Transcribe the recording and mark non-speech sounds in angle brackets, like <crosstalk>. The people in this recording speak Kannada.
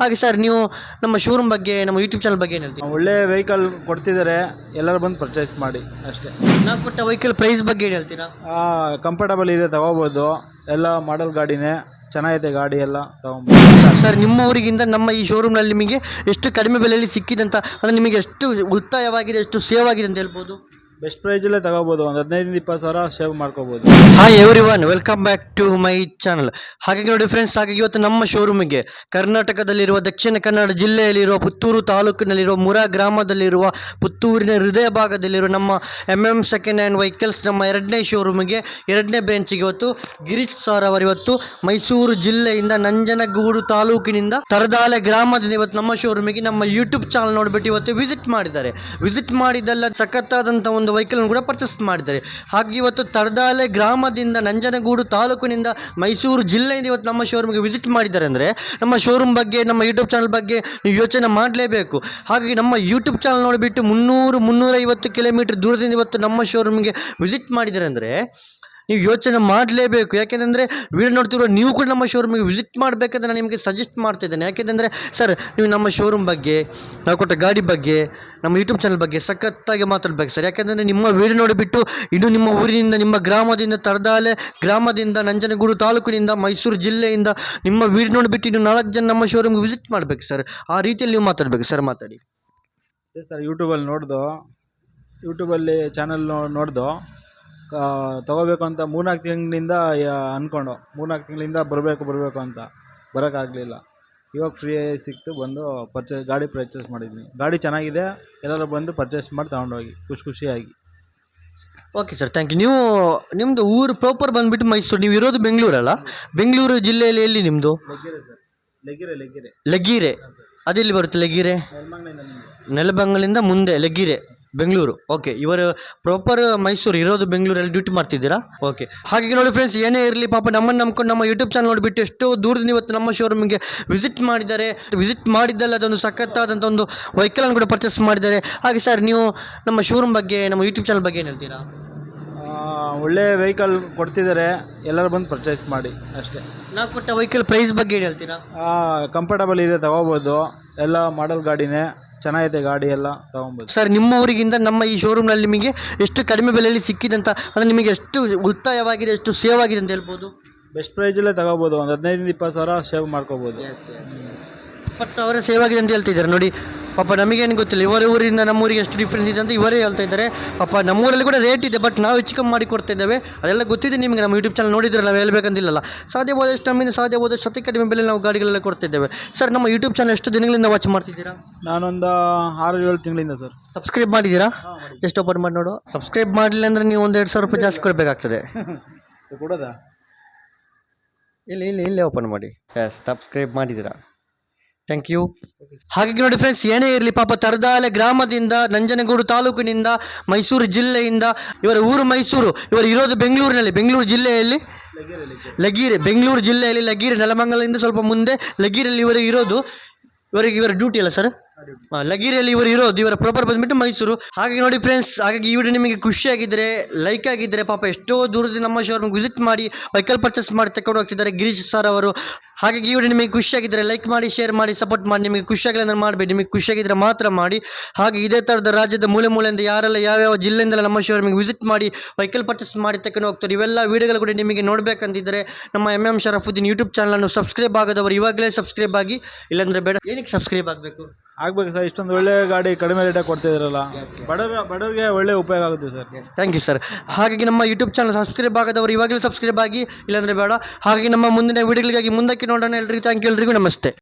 ಹಾಗೆ ಸರ್ ನೀವು ನಮ್ಮ ಶೋರೂಮ್ ಬಗ್ಗೆ ನಮ್ಮ ಯೂಟ್ಯೂಬ್ ಚಾನಲ್ ಬಗ್ಗೆ ಏನು ಹೇಳ್ತೀವಿ ಒಳ್ಳೆ ವೆಹಿಕಲ್ ಕೊಡ್ತಿದ್ದಾರೆ ಎಲ್ಲರೂ ಬಂದು ಪರ್ಚೇಸ್ ಮಾಡಿ ಅಷ್ಟೇ. ನಾವು ಕೊಟ್ಟ ವೆಹಿಕಲ್ ಪ್ರೈಸ್ ಬಗ್ಗೆ ಏನು ಹೇಳ್ತೀರಾ? ಕಂಫರ್ಟಬಲ್ ಇದೆ ತಗೋಬೋದು. ಎಲ್ಲ ಮಾಡಲ್ ಗಾಡಿನೇ ಚೆನ್ನಾಗಿದೆ ಗಾಡಿ ಎಲ್ಲ ತಗೊಂಬೋದು. ಸರ್ ನಿಮ್ಮ ಊರಿಗಿಂತ ನಮ್ಮ ಈ ಶೋರೂಮ್ನಲ್ಲಿ ನಿಮಗೆ ಎಷ್ಟು ಕಡಿಮೆ ಬೆಲೆಯಲ್ಲಿ ಸಿಕ್ಕಿದಂತ ಅಂದರೆ ನಿಮಗೆ ಎಷ್ಟು ಉತ್ತಾಯವಾಗಿದೆ ಎಷ್ಟು ಸೇವ್ ಆಗಿದೆ ಅಂತ ಹೇಳ್ಬೋದು? ಬೆಸ್ಟ್ ಪ್ರೈಸಲ್ಲೇ ತಗೋಬೋದು. ಒಂದು ಹದಿನೈದರಿಂದ ಇಪ್ಪತ್ತು ಸಾವಿರ ಸೇವ್ ಮಾಡ್ಕೋಬೋದು. Hi everyone welcome back to my channel ಹಾಗಾಗಿ ನೋಡಿ ಫ್ರೆಂಡ್ಸ್ ಹಾಗಾಗಿ ಇವತ್ತು ನಮ್ಮ ಶೋರೂಮಿಗೆ ಕರ್ನಾಟಕದಲ್ಲಿರುವ, ದಕ್ಷಿಣ ಕನ್ನಡ ಜಿಲ್ಲೆಯಲ್ಲಿರುವ, ಪುತ್ತೂರು ತಾಲೂಕಿನಲ್ಲಿರುವ, ಮುರಾ ಗ್ರಾಮದಲ್ಲಿರುವ, ಪುತ್ತೂರಿನ ಹೃದಯ ಭಾಗದಲ್ಲಿರುವ ನಮ್ಮ M M second hand vehicles ನಮ್ಮ ಎರಡನೇ ಶೋರೂಮಿಗೆ ಎರಡನೇ ಬ್ರಾಂಚಿಗೆ ಇವತ್ತು ಗಿರೀಶ್ ಸರ್ ಅವರು ಇವತ್ತು ಮೈಸೂರು ಜಿಲ್ಲೆಯಿಂದ ನಂಜನಗೂಡು ತಾಲೂಕಿನಿಂದ ತರದಾಲೆ ಗ್ರಾಮದಿಂದ ಇವತ್ತು ನಮ್ಮ ಶೋರೂಮಿಗೆ ನಮ್ಮ ಯೂಟ್ಯೂಬ್ ಚಾನಲ್ ನೋಡಿಬಿಟ್ಟು ಇವತ್ತು ವಿಸಿಟ್ ಮಾಡಿದ್ದಾರೆ. ವಿಸಿಟ್ ಮಾಡಿದ್ದಲ್ಲ ಸಖತ್ತಾದಂಥ ಒಂದು ವೆಹಿಕಲ್ ಕೂಡ ಪರ್ಚೇಸ್ ಮಾಡಿದ್ದಾರೆ. ಹಾಗೆ ಇವತ್ತು ತರದಾಲೆ ಗ್ರಾಮದಿಂದ ನಂಜನಗೂಡು ತಾಲೂಕಿನಿಂದ ಮೈಸೂರು ಜಿಲ್ಲೆಯಿಂದ ಇವತ್ತು ನಮ್ಮ ಶೋರೂಮ್ಗೆ ವಿಸಿಟ್ ಮಾಡಿದ್ದಾರೆ ಅಂದರೆ ನಮ್ಮ ಶೋರೂಮ್ ಬಗ್ಗೆ, ನಮ್ಮ ಯೂಟ್ಯೂಬ್ ಚಾನಲ್ ಬಗ್ಗೆ ನೀವು ಯೋಚನೆ ಮಾಡಲೇಬೇಕು. ಹಾಗಾಗಿ ನಮ್ಮ ಯೂಟ್ಯೂಬ್ ಚಾನಲ್ ನೋಡಿಬಿಟ್ಟು ಮುನ್ನೂರು ಮುನ್ನೂರೈವತ್ತು ಕಿಲೋಮೀಟರ್ ದೂರದಿಂದ ಇವತ್ತು ನಮ್ಮ ಶೋರೂಮ್ಗೆ ವಿಸಿಟ್ ಮಾಡಿದ್ದಾರೆ ಅಂದರೆ ನೀವು ಯೋಚನೆ ಮಾಡಲೇಬೇಕು. ಯಾಕೆಂದರೆ ವೀಡಿಯೋ ನೋಡ್ತಿರೋ ನೀವು ಕೂಡ ನಮ್ಮ ಶೋರೂಮಿಗೆ ವಿಸಿಟ್ ಮಾಡಬೇಕಂತ ನಾನು ನಿಮಗೆ ಸಜೆಸ್ಟ್ ಮಾಡ್ತಿದ್ದೇನೆ ಯಾಕೆಂದರೆ ಸರ್ ನೀವು ನಮ್ಮ ಶೋರೂಮ್ ಬಗ್ಗೆ, ನಾವು ಕೊಟ್ಟ ಗಾಡಿ ಬಗ್ಗೆ, ನಮ್ಮ ಯೂಟ್ಯೂಬ್ ಚಾನಲ್ ಬಗ್ಗೆ ಸಖತ್ತಾಗಿ ಮಾತಾಡ್ಬೇಕು ಸರ್ ಯಾಕೆಂದರೆ ನಿಮ್ಮ ವಿಡಿಯೋ ನೋಡಿಬಿಟ್ಟು ಇನ್ನು ನಿಮ್ಮ ಊರಿನಿಂದ, ನಿಮ್ಮ ಗ್ರಾಮದಿಂದ, ತರದಾಲೆ ಗ್ರಾಮದಿಂದ, ನಂಜನಗೂಡು ತಾಲೂಕಿನಿಂದ, ಮೈಸೂರು ಜಿಲ್ಲೆಯಿಂದ ನಿಮ್ಮ ವಿಡಿಯೋ ನೋಡಿಬಿಟ್ಟು ಇನ್ನು ನಾಲ್ಕು ಜನ ನಮ್ಮ ಶೋರೂಮ್ಗೆ ವಿಸಿಟ್ ಮಾಡಬೇಕು ಸರ್ ಆ ರೀತಿಯಲ್ಲಿ ನೀವು ಮಾತಾಡಬೇಕು ಸರ್ ಮಾತಾಡಿ. ಸರ್ ಯೂಟ್ಯೂಬಲ್ಲಿ ನೋಡ್ದು. ಯೂಟ್ಯೂಬಲ್ಲಿ ಚಾನಲ್ ನೋಡ್ದು. ತಗೋಬೇಕು ಅಂತ ಮೂರ್ನಾಲ್ಕು ತಿಂಗಳಿಂದ ಅಂದ್ಕೊಂಡು ಮೂರ್ನಾಲ್ಕು ತಿಂಗಳಿಂದ ಬರಬೇಕು ಬರಬೇಕು ಅಂತ ಬರೋಕ್ಕಾಗಲಿಲ್ಲ. ಇವಾಗ ಫ್ರೀ ಸಿಕ್ತು ಬಂದು ಪರ್ಚೇಸ್ ಗಾಡಿ ಪರ್ಚೇಸ್ ಮಾಡಿದ್ವಿ. ಗಾಡಿ ಚೆನ್ನಾಗಿದೆ ಎಲ್ಲರೂ ಬಂದು ಪರ್ಚೇಸ್ ಮಾಡಿ ತೊಗೊಂಡೋಗಿ ಖುಷಿ ಖುಷಿಯಾಗಿ. ಓಕೆ ಸರ್ ಥ್ಯಾಂಕ್ ಯು ನೀವು ನಿಮ್ಮದು ಊರು ಪ್ರಾಪರ್ ಬಂದುಬಿಟ್ಟು ಮೈಸೂರು ನೀವು ಇರೋದು ಬೆಂಗಳೂರಲ್ಲ ಬೆಂಗಳೂರು ಜಿಲ್ಲೆಯಲ್ಲಿ ಎಲ್ಲಿ ನಿಮ್ಮದು ಲೆಗ್ಗೆರೆ ಸರ್ ಲೆಗ್ಗೆರೆ ಲೆಗ್ಗೆರೆ. ಲಗೀರೆ ಅದೆಲ್ಲಿ ಬರುತ್ತೆ ಲಗೀರೆ ನೆಲಬಂಗಲಿಂದ ಮುಂದೆ ಲಗೀರೆ ಬೆಂಗಳೂರು. ಓಕೆ ಇವರು ಪ್ರಾಪರ್ ಮೈಸೂರು ಇರೋದು ಬೆಂಗಳೂರಲ್ಲಿ ಡ್ಯೂಟಿ ಮಾಡ್ತಿದ್ದೀರಾ? ಓಕೆ ಹಾಗೆ ನೋಡಿ ಫ್ರೆಂಡ್ಸ್ ಏನೇ ಇರಲಿ ಪಾಪ ನಮ್ಮನ್ನು ನಂಬ್ಕೊಂಡು ನಮ್ಮ ಯೂಟ್ಯೂಬ್ ಚಾನಲ್ ನೋಡಿಬಿಟ್ಟು ಎಷ್ಟೋ ದೂರದಿಂದ ಇವತ್ತು ನಮ್ಮ ಶೋರೂಮ್ಗೆ ವಿಸಿಟ್ ಮಾಡಿದ್ದಾರೆ. ವಿಸಿಟ್ ಮಾಡಿದ್ದಲ್ಲ ಅದೊಂದು ಸಖತ್ತಾದಂಥ ಒಂದು ವೆಹಿಕಲನ್ನು ಕೂಡ ಪರ್ಚೇಸ್ ಮಾಡಿದ್ದಾರೆ. ಹಾಗೆ ಸರ್ ನೀವು ನಮ್ಮ ಶೋರೂಮ್ ಬಗ್ಗೆ ನಮ್ಮ ಯೂಟ್ಯೂಬ್ ಚಾನಲ್ ಬಗ್ಗೆ ಏನು ಹೇಳ್ತೀರಾ? ಒಳ್ಳೆ ವೆಹಿಕಲ್ ಕೊಡ್ತಿದ್ದಾರೆ. ಎಲ್ಲರೂ ಬಂದು ಪರ್ಚೇಸ್ ಮಾಡಿ ಅಷ್ಟೇ. ನಾವು ಕೊಟ್ಟ ವೆಹಿಕಲ್ ಪ್ರೈಸ್ ಬಗ್ಗೆ ಏನು ಹೇಳ್ತೀರಾ? ಕಂಫರ್ಟಬಲ್ ಇದೆ ತಗೋಬೋದು. ಎಲ್ಲ ಮಾಡಲ್ ಗಾಡಿನೇ. ಚೆನ್ನಾಗೈತೆ ಗಾಡಿ ಎಲ್ಲ ತಗೊಬೋದು. ಸರ್ ನಿಮ್ಮ ಊರಿಗಿಂತ ನಮ್ಮ ಈ ಶೋರೂಮ್ನಲ್ಲಿ ನಿಮಗೆ ಎಷ್ಟು ಕಡಿಮೆ ಬೆಲೆಯಲ್ಲಿ ಸಿಕ್ಕಿದಂತ ಅಂದರೆ ನಿಮಗೆ ಎಷ್ಟು ಉಳಿತಾಯವಾಗಿದೆ ಎಷ್ಟು ಸೇವ್ ಆಗಿದೆ ಅಂತ ಹೇಳ್ಬೋದು? ಬೆಸ್ಟ್ ಪ್ರೈಸಲ್ಲೇ ತಗೋಬೋದು. ಒಂದು ಹದಿನೈದರಿಂದ ಇಪ್ಪತ್ತು ಸಾವಿರ ಸೇವ್ ಮಾಡ್ಕೋಬೋದು. ಇಪ್ಪತ್ತು ಸಾವಿರ ಸೇವ್ ಆಗಿದೆ ಅಂತ ಹೇಳ್ತಿದ್ದಾರೆ ನೋಡಿ. ಪಾಪ ನಮಗೇನು ಗೊತ್ತಿಲ್ಲ ಇವರ ಊರಿಂದ ನಮ್ಮ ಊರಿಗೆ ಎಷ್ಟು ಡಿಫ್ರೆನ್ಸ್ ಇದೆ ಅಂತ ಇವರೇ ಹೇಳ್ತಾ ಇದ್ದಾರೆ. ಪಾಪ ನಮ್ಮೂರಲ್ಲಿ ಕೂಡ ರೇಟ್ ಇದೆ ಬಟ್ ನಾವು ಹೆಚ್ಚು ಕಮ್ಮಿ ಮಾಡಿ ಕೊಡ್ತಾ ಇದ್ದೇವೆ. ಅದೆಲ್ಲ ಗೊತ್ತಿದೆ ನಿಮಗೆ ನಮ್ಮ ಯೂಟ್ಯೂಬ್ ಚಾನಲ್ ನೋಡಿದ್ರೆ ನಾವು ಹೇಳ್ಬೇಕಂತಿಲ್ಲಲ್ಲ ಸಾಧ್ಯವಾದಷ್ಟು ನಮ್ಮಿಂದ ಸಾಧ್ಯವಾದಷ್ಟು ಅತಿ ಕಡಿಮೆ ಬೆಲೆ ನಾವು ಗಾಡಿಗಳೆಲ್ಲ ಕೊಡ್ತಿದ್ದೇವೆ ಸರ್ ನಮ್ಮ ಯೂಟ್ಯೂಬ್ ಚಾನಲ್ ಎಷ್ಟು ದಿನಗಳಿಂದ ವಾಚ್ ಮಾಡ್ತಿದ್ದೀರಾ? ನಾನೊಂದು ಆರು ಏಳು ತಿಂಗಳಿಂದ ಸರ್ ಸಬ್ಸ್ಕ್ರೈಬ್ ಮಾಡಿದ್ದೀರಾ? ಎಷ್ಟು ಓಪನ್ ಮಾಡಿ ನೋಡು. ಸಬ್ಸ್ಕ್ರೈಬ್ ಮಾಡಲಿಲ್ಲ ಅಂದರೆ ನೀವು ಒಂದು ಎರಡು ಸಾವಿರ ರೂಪಾಯಿ ಜಾಸ್ತಿ ಕೊಡಬೇಕಾಗ್ತದೆ. <laughs> ಕೊಡೋದಾ? ಇಲ್ಲಿ ಇಲ್ಲಿ ಇಲ್ಲೇ ಓಪನ್ ಮಾಡಿ. ಎಸ್ ಸಬ್ಸ್ಕ್ರೈಬ್ ಮಾಡಿದ್ದೀರಾ? ಥ್ಯಾಂಕ್ ಯು ಹಾಗಾಗಿ ನೋಡಿ ಫ್ರೆಂಡ್ಸ್ ಏನೇ ಇರಲಿ ಪಾಪ ತರದಾಲೆ ಗ್ರಾಮದಿಂದ, ನಂಜನಗೂಡು ತಾಲೂಕಿನಿಂದ, ಮೈಸೂರು ಜಿಲ್ಲೆಯಿಂದ, ಇವರ ಊರು ಮೈಸೂರು, ಇವರು ಇರೋದು ಬೆಂಗಳೂರಿನಲ್ಲಿ. ಬೆಂಗಳೂರು ಜಿಲ್ಲೆಯಲ್ಲಿ ಲಗೀರೆ, ಬೆಂಗಳೂರು ಜಿಲ್ಲೆಯಲ್ಲಿ ಲಗೀರೆ, ನೆಲಮಂಗಲದಿಂದ ಸ್ವಲ್ಪ ಮುಂದೆ ಲಗೀರಲ್ಲಿ ಇವರು ಇರೋದು. ಇವರಿಗೆ ಇವರ ಡ್ಯೂಟಿ ಅಲ್ಲ ಸರ್ ಲಗೀರಿಯಲ್ಲಿ ಇವರು ಇರೋದು, ಇವರ ಪ್ರಾಪರ್ ಬಂದ್ಬಿಟ್ಟು ಮೈಸೂರು. ಹಾಗಾಗಿ ನೋಡಿ ಫ್ರೆಂಡ್ಸ್ ಹಾಗಾಗಿ ಈ ವಿಡಿಯೋ ನಿಮಗೆ ಖುಷಿಯಾಗಿದ್ದರೆ ಲೈಕ್ ಆಗಿದ್ದರೆ ಪಾಪ ಎಷ್ಟೋ ದೂರದಿಂದ ನಮ್ಮ ಶೋರೂಮ್ ವಿಸಿಟ್ ಮಾಡಿ ವೆಹಿಕಲ್ ಪರ್ಚೇಸ್ ಮಾಡಿ ತಗೊಂಡು ಹೋಗ್ತಿದ್ದಾರೆ ಗಿರೀಶ್ ಸರ್ ಅವರು. ಹಾಗಾಗಿ ಈ ವಿಡಿಯೋ ನಿಮಗೆ ಖುಷಿಯಾಗಿದ್ದರೆ ಲೈಕ್ ಮಾಡಿ ಶೇರ್ ಮಾಡಿ ಸಪೋರ್ಟ್ ಮಾಡಿ. ನಿಮಗೆ ಖುಷಿಯಾಗಿಲ್ಲ ಅಂದ್ರೆ ಮಾಡಬೇಡಿ. ನಿಮಗೆ ಖುಷಿಯಾಗಿದ್ದರೆ ಮಾತ್ರ ಮಾಡಿ. ಹಾಗೆ ಇದೇ ಥರದ ರಾಜ್ಯದ ಮೂಲೆ ಮೂಲೆಯಿಂದ ಯಾರೆಲ್ಲ ಯಾವ್ಯಾವ ಜಿಲ್ಲೆಯಿಂದೆಲ್ಲ ನಮ್ಮ ಶೋರೂಮಿಗೆ ವಿಸಿಟ್ ಮಾಡಿ ವೆಹಿಕಲ್ ಪರ್ಚೇಸ್ ಮಾಡಿ ತಕೊಂಡು ಹೋಗ್ತಾರೆ, ಇವೆಲ್ಲ ವಿಡಿಯೋಗಳು ಕೂಡ ನಿಮಗೆ ನೋಡಬೇಕಂತಿದ್ದರೆ ನಮ್ಮ ಎಂ ಎಂ ಶರಫುದ್ದೀನ್ ಯೂಟ್ಯೂಬ್ ಚಾನಲನ್ನು ಸಬ್ಸ್ಕ್ರೈಬ್ ಆಗೋದವರು ಇವಾಗಲೇ ಸಬ್ಸ್ಕ್ರೈಬ್ ಆಗಿ, ಇಲ್ಲಾಂದರೆ ಬೇಡ, ಏನಕ್ಕೆ ಸಬ್ಸ್ಕ್ರೈಬ್ ಆಗಬೇಕು? ಆಗ್ಬೇಕು ಸರ್ ಇಷ್ಟೊಂದು ಒಳ್ಳೆ ಗಾಡಿ ಕಡಿಮೆ ರೇಟಾಗಿ ಕೊಡ್ತಿದ್ದೀರಲ್ಲ ಬಡವರ ಬಡವರಿಗೆ ಒಳ್ಳೆ ಉಪಯೋಗ ಆಗುತ್ತೆ ಸರ್. ಥ್ಯಾಂಕ್ ಯು ಸರ್ ಹಾಗಾಗಿ ನಮ್ಮ ಯೂಟ್ಯೂಬ್ ಚಾನಲ್ ಸಬ್ಸ್ಕ್ರೈಬ್ ಆಗದವರು ಇವಾಗಲೇ ಸಬ್ಸ್ಕ್ರೈಬ್ ಆಗಿ ಇಲ್ಲಾಂದರೆ ಬೇಡ. ಹಾಗಾಗಿ ನಮ್ಮ ಮುಂದಿನ ವೀಡಿಯೋಗಳಿಗಾಗಿ ಮುಂದಕ್ಕೆ ನೋಡೋಣ ಎಲ್ರಿಗೂ. ಥ್ಯಾಂಕ್ ಯು ಎಲ್ರಿಗೂ. ನಮಸ್ತೆ.